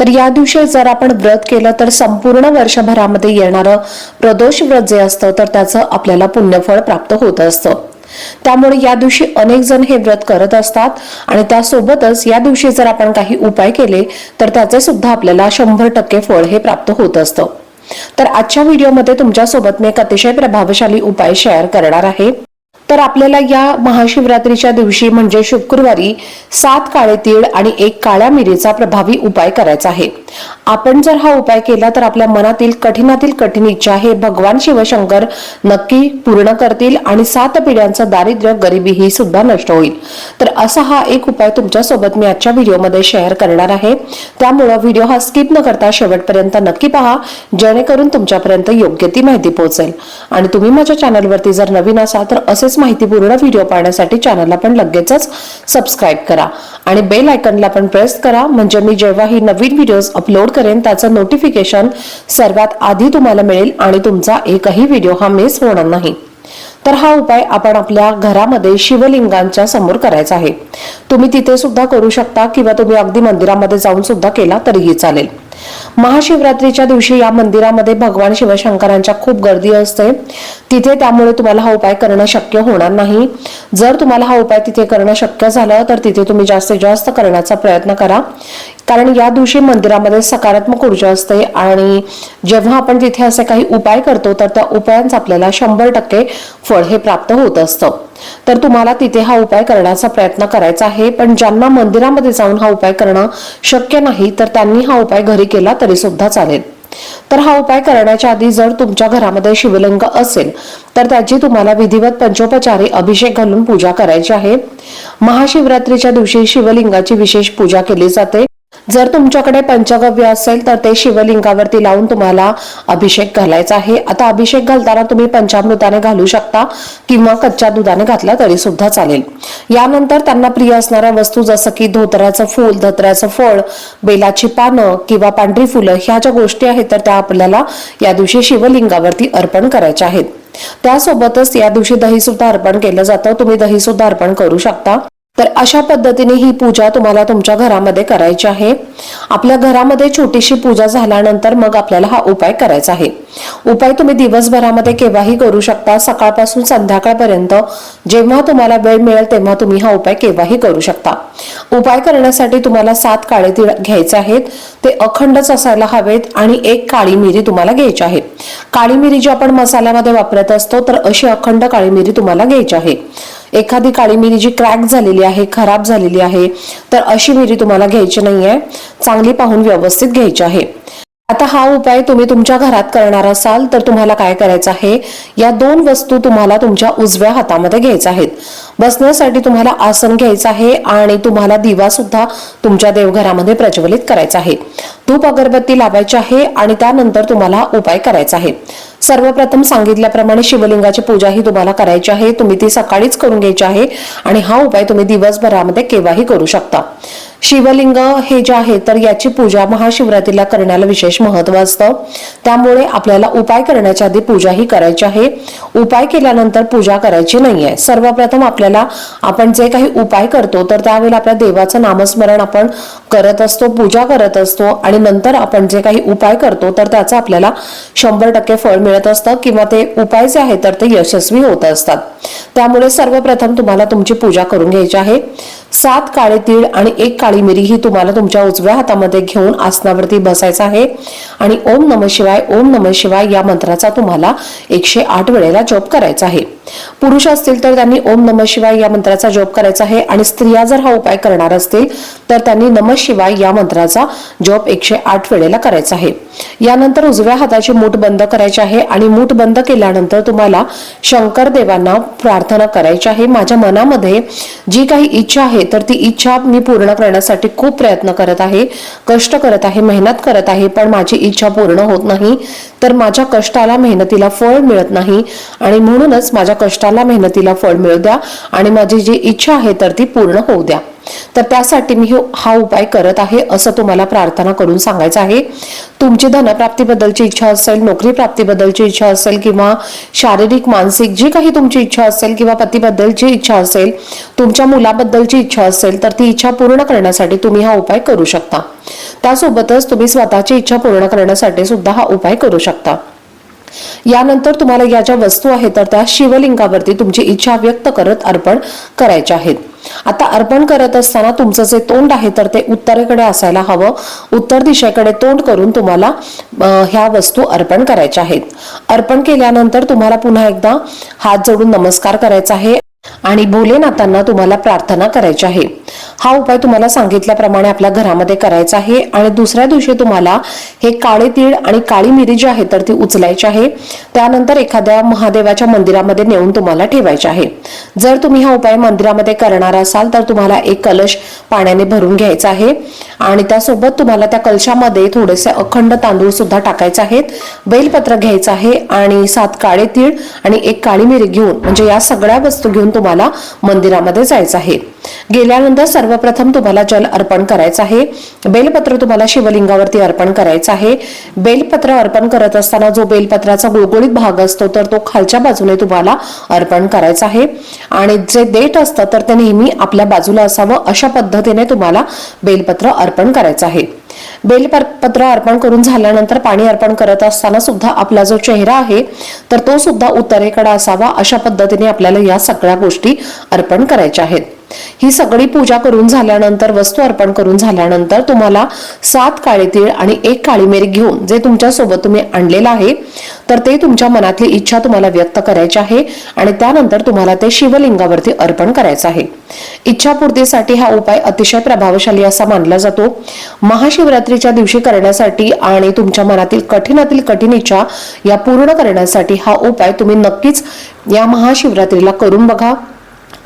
तर या दिवशी जर आपण व्रत केलं तर संपूर्ण वर्षभरामध्ये येणारं प्रदोष व्रत जे असतं तर त्याचं आपल्याला पुण्यफळ प्राप्त होत असतं. त्यामुळे या दिवशी अनेक जण हे व्रत करत असतात आणि त्यासोबतच या दिवशी जर आपण काही उपाय केले तर त्याचे सुद्धा आपल्याला शंभर टक्के फळ हे प्राप्त होत असतं. तर आजच्या व्हिडिओमध्ये तुमच्यासोबत मी एक अतिशय प्रभावशाली उपाय शेअर करणार आहे. तर आपल्याला या महाशिवरात्रीच्या दिवशी म्हणजे शुक्रवारी सात काळे तीळ आणि एक काळ्या मिरीचा प्रभावी उपाय करायचा आहे. आपण जर हा उपाय केला तर आपल्या मनातील कठीणातील कठीण इच्छा हे भगवान शिवशंकर नक्की पूर्ण करतील आणि सात पिढ्यांचं दारिद्र्य गरिबी ही सुद्धा नष्ट होईल. तर असा हा एक उपाय तुमच्यासोबत मी आजच्या व्हिडिओमध्ये शेअर करणार आहे. त्यामुळं व्हिडिओ हा स्किप न करता शेवटपर्यंत नक्की पहा जेणेकरून तुमच्यापर्यंत योग्य ती माहिती पोहोचेल. आणि तुम्ही माझ्या चॅनलवरती जर नवीन असाल तर असेच माहितीपूर्ण व्हिडिओ पाहण्यासाठी चॅनलला पण लगेचच सबस्क्राईब करा. आणि बेल आयकनला पण प्रेस करा. म्हणजे मी जेव्हा ही नवीन व्हिडिओज अपलोड करेन त्याचं नोटिफिकेशन सर्वात आधी तुम्हाला मिळेल आणि तुमचा एकही व्हिडिओ हा मिस होणार नाही. तर हा उपाय आपण आपल्या घरामध्ये शिवलिंगांच्या समोर करायचा आहे. तुम्ही तिथे सुद्धा करू शकता किंवा तुम्ही अगदी मंदिरामध्ये जाऊन सुद्धा केला तरीही चालेल. महाशिवरात्रीच्या दिवशी या मंदिरामध्ये भगवान शिवशंकरांच्या खूप गर्दी असते. तिथे त्यामुळे तुम्हाला हा उपाय करणं शक्य होणार नाही. जर तुम्हाला हा उपाय तिथे करणं शक्य झालं तर तिथे तुम्ही जास्तीत जास्त करण्याचा प्रयत्न करा. कारण या दिवशी मंदिरामध्ये सकारात्मक ऊर्जा असते आणि जेव्हा आपण तिथे असे काही उपाय करतो तर त्या उपायांचा आपल्याला शंभर टक्के फळ हे प्राप्त होत असतं. तर तुम्हाला तिथे हा उपाय करण्याचा प्रयत्न करायचा आहे. पण ज्यांना मंदिरामध्ये जाऊन हा उपाय करणं शक्य नाही तर त्यांनी हा उपाय घरी केला तरी सुद्धा चालेल. तर हा उपाय करण्याच्या आधी जर तुमच्या घरामध्ये शिवलिंग असेल तर त्याची तुम्हाला विधिवत पंचोपचारी अभिषेक घालून पूजा करायची आहे. महाशिवरात्रीच्या दिवशी शिवलिंगाची विशेष पूजा केली जाते. जर तुमच्याकडे पंचगव्य असेल तर ते शिवलिंगावरती लावून तुम्हाला अभिषेक घालायचा आहे. आता अभिषेक घालताना तुम्ही पंचामृताने घालू शकता किंवा कच्च्या दुधाने घातला तरी सुद्धा चालेल. यानंतर त्यांना प्रिय असणाऱ्या वस्तू जसं की धोतराचं फूल धोतराचं फळ बेलाची पानं किंवा पांढरी फुलं ह्या ज्या गोष्टी आहेत तर त्या आपल्याला या दिवशी शिवलिंगावरती अर्पण करायच्या आहेत. त्यासोबतच या दिवशी दही सुद्धा अर्पण केलं जातं. तुम्ही दही सुद्धा अर्पण करू शकता. तर अशा पद्धतीने ही पूजा तुम्हाला तुमच्या घरामध्ये करायची आहे. आपल्या घरामध्ये छोटीशी पूजा झाल्यानंतर मग आपल्याला हा उपाय करायचा आहे. उपाय तुम्ही दिवसभरामध्ये केव्हाही करू शकता. सकाळपासून संध्याकाळपर्यंत जेव्हा तुम्हाला वेळ मिळेल तेव्हा तुम्ही हा उपाय केव्हाही करू शकता. उपाय करण्यासाठी तुम्हाला सात काळे तीळ घ्यायचे आहेत. ते अखंडच असायला हवेत आणि एक काळी मिरी तुम्हाला घ्यायची आहे. काळी मिरी जी आपण मसाल्यामध्ये वापरत असतो तर अशी अखंड काळी मिरी तुम्हाला घ्यायची आहे. एखादी काळी मिरी जी क्रॅक झालेली आहे खराब झालेली आहे तर अशी मिरी तुम्हाला घ्यायची नाहीये. चांगली पाहून व्यवस्थित घ्यायची आहे. आता हा उपाय तुम्ही तुमच्या घरात करणार असाल तर तुम्हाला काय करायचं आहे? या दोन वस्तू तुम्हाला तुमच्या उजव्या हातामध्ये घ्यायच्या आहेत. बसण्यासाठी तुम्हाला आसन घ्यायचं आहे आणि तुम्हाला दिवा सुद्धा तुमच्या देवघरामध्ये प्रज्वलित करायचा आहे. धूप अगरबत्ती लावायची आहे आणि त्यानंतर तुम्हाला उपाय करायचा आहे. सर्वप्रथम सांगितल्याप्रमाणे शिवलिंगाची पूजा ही तुम्हाला करायची आहे. तुम्ही ती सकाळीच करून घ्यायची आहे आणि हा उपाय तुम्ही दिवसभरामध्ये केव्हाही करू शकता. शिवलिंग हे जे आहे तर याची पूजा महाशिवरात्रीला करण्याला विशेष महत्त्व असतं. त्यामुळे आपल्याला उपाय करण्याच्या आधी पूजा ही करायची आहे. उपाय केल्यानंतर पूजा करायची नाहीये. सर्वप्रथम आपल्याला आपण जे काही उपाय करतो तर त्यावेळेला आपल्या देवाचं नामस्मरण आपण करत असतो पूजा करत असतो आणि नंतर आपण जे काही उपाय करतो तर त्याचं आपल्याला शंभर टक्के फळ मिळत असतं किंवा ते उपाय जे आहेत तर ते यशस्वी होत असतात. त्यामुळे सर्वप्रथम तुम्हाला तुमची पूजा करून घ्यायची आहे. सात काळे तीळ आणि एक काळी मिरी ही तुम्हाला तुमच्या उजव्या हातामध्ये घेऊन आसनावरती बसायचं आहे. आणि ओम नम शिवाय ओम नम शिवाय या मंत्राचा तुम्हाला एकशे आठ वेळेला जप करायचा आहे. पुरुष असतील तर त्यांनी ओम नम शिवाय या मंत्राचा जप करायचा आहे. आणि स्त्रिया जर हा उपाय करणार असतील तर त्यांनी नम शिवाय या मंत्राचा जप एकशे आठ वेळेला करायचा आहे. यानंतर उजव्या हाताची मूठ बंद करायची आहे आणि मूठ बंद केल्यानंतर तुम्हाला शंकर देवांना प्रार्थना करायची आहे. माझ्या मनामध्ये जी काही इच्छा आहे तर ती इच्छा मी पूर्ण करण्यासाठी खूप प्रयत्न करत आहे कष्ट करत आहे मेहनत करत आहे पण माझी इच्छा पूर्ण होत नाही. तर माझ्या कष्टाला मेहनतीला फळ मिळत नाही आणि म्हणूनच माझ्या कष्टाला मेहनतीला फळ मिळू द्या आणि माझी जी इच्छा आहे तर ती पूर्ण होऊ द्या. तर त्यासाठी मी हा उपाय करत आहे असं तुम्हाला प्रार्थना करून सांगायचं आहे. तुमची धनप्राप्तीबद्दलची इच्छा असेल नोकरी प्राप्तीबद्दलची इच्छा असेल किंवा शारीरिक मानसिक जी काही तुमची इच्छा असेल किंवा पतीबद्दलची इच्छा असेल तुमच्या मुलाबद्दलची इच्छा असेल तर ती इच्छा पूर्ण करण्यासाठी तुम्ही हा उपाय करू शकता. त्यासोबतच तुम्ही स्वतःची इच्छा पूर्ण करण्यासाठी सुद्धा हा उपाय करू शकता. यानंतर तुम्हाला या ज्या वस्तू आहेत तर त्या शिवलिंगावरती तुमची इच्छा व्यक्त करत अर्पण करायच्या आहेत. आता अर्पण करत असताना तुमचं जे तोंड आहे तर ते उत्तरेकडे असायला हवं. उत्तर दिशेकडे तोंड करून तुम्हाला ह्या वस्तू अर्पण करायच्या आहेत. अर्पण केल्यानंतर तुम्हाला पुन्हा एकदा हात जोडून नमस्कार करायचा आहे आणि भोलेनाथांना तुम्हाला प्रार्थना करायची आहे. हा उपाय तुम्हाला सांगितल्याप्रमाणे आपल्या घरामध्ये करायचा आहे. आणि दुसऱ्या दिवशी तुम्हाला हे काळे तीळ आणि काळी मिरी जी आहे तर ती उचलायची आहे. त्यानंतर एखाद्या महादेवाच्या मंदिरामध्ये नेऊन तुम्हाला ठेवायचे आहे. जर तुम्ही हा उपाय मंदिरामध्ये करणार असाल तर तुम्हाला एक कलश पाण्याने भरून घ्यायचा आहे. आणि त्यासोबत तुम्हाला त्या कलशामध्ये थोडेसे अखंड तांदूळ सुद्धा टाकायचे आहेत. बेलपत्र घ्यायचं आहे आणि सात काळे तीळ आणि एक काळी मिरी घेऊन म्हणजे या सगळ्या वस्तू घेऊन तुम्हाला मंदिरामध्ये जायचं आहे. गेल्यानंतर सर्वप्रथम तुम्हाला जल अर्पण करायचं आहे. बेलपत्र तुम्हाला शिवलिंगावरती अर्पण करायचं आहे. बेलपत्र अर्पण करत असताना जो बेलपत्राचा गुळगुळीत भाग असतो तर तो खालच्या बाजूने तुम्हाला अर्पण करायचा आहे. आणि जे देठ असतं तर ते नेहमी आपल्या बाजूला असावं अशा पद्धतीने तुम्हाला बेलपत्र अर्पण करायचं आहे. बेलपत्र अर्पण करून झाल्यानंतर पाणी अर्पण करत असताना सुद्धा आपला जो चेहरा आहे तर तो सुद्धा उत्तरेकडे असावा अशा पद्धतीने आपल्याला या सगळ्या गोष्टी अर्पण करायच्या आहेत. ही सगळी पूजा करून झाल्यानंतर वस्तू अर्पण करून झाल्यानंतर तुम्हाला सात काळे तीळ आणि एक काळी मिरी घेऊन जे तुमच्यासोबत तुम्ही आणलेलं आहे तर ते तुमच्या मनातली इच्छा तुम्हाला व्यक्त करायची आहे आणि त्यानंतर तुम्हाला ते शिवलिंगावरती अर्पण करायचं आहे. इच्छापूर्तीसाठी हा उपाय अतिशय प्रभावशाली असा मानला जातो. महाशिवरात्रीच्या दिवशी करण्यासाठी आणि तुमच्या मनातील कठीणातील कठीण इच्छा या पूर्ण करण्यासाठी हा उपाय तुम्ही नक्कीच या महाशिवरात्रीला करून बघा.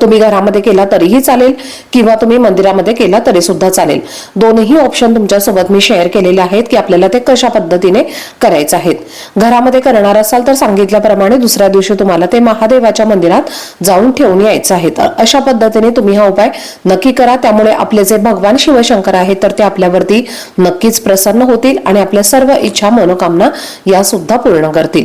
तुम्ही घरामध्ये केला तरीही चालेल किंवा तुम्ही मंदिरामध्ये केला तरी सुद्धा चालेल. दोनही ऑप्शन तुमच्यासोबत मी शेअर केलेले आहेत की आपल्याला ते कशा पद्धतीने करायचे आहेत. घरामध्ये करणार असाल तर सांगितल्याप्रमाणे दुसऱ्या दिवशी तुम्हाला ते महादेवाच्या मंदिरात जाऊन ठेवून यायचं आहे तर अशा पद्धतीने तुम्ही हा उपाय नक्की करा. त्यामुळे आपले जे भगवान शिवशंकर आहेत तर ते आपल्यावरती नक्कीच प्रसन्न होतील आणि आपल्या सर्व इच्छा मनोकामना या सुद्धा पूर्ण करतील.